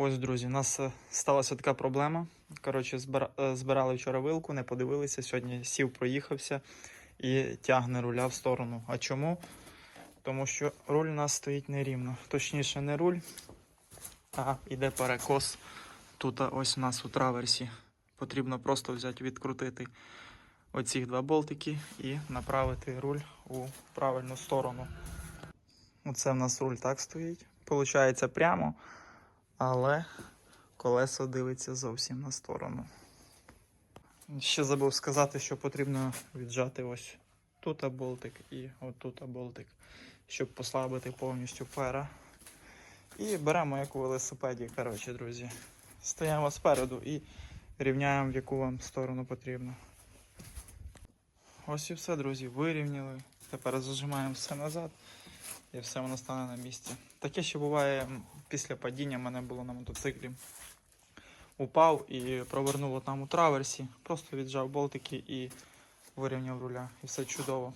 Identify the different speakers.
Speaker 1: Ось, друзі, у нас е, сталася така проблема. Коротше, е, збирали вчора вилку, не подивилися. Сьогодні сів, проїхався і тягне руля в сторону. А чому? Тому що руль у нас стоїть нерівно. Точніше, не руль, а йде перекос. Тут ось у нас у траверсі. Потрібно просто взяти, відкрутити оці два болтики і направити руль у правильну сторону. Оце в нас руль так стоїть. Получається прямо, але колесо дивиться зовсім на сторону. Ще забув сказати, що потрібно віджати ось тут болтик і отут болтик, щоб послабити повністю пера. І беремо як у велосипеді, коротше, друзі. Стоїмо спереду і рівняємо, в яку вам сторону потрібно. Ось і все, друзі, вирівняли. Тепер зажимаємо все назад і все воно стане на місці. Таке ще буває після падіння мене було на мотоциклі. Упав і провернуло там у траверсі. Просто віджав болтики і вирівняв руля. І все чудово.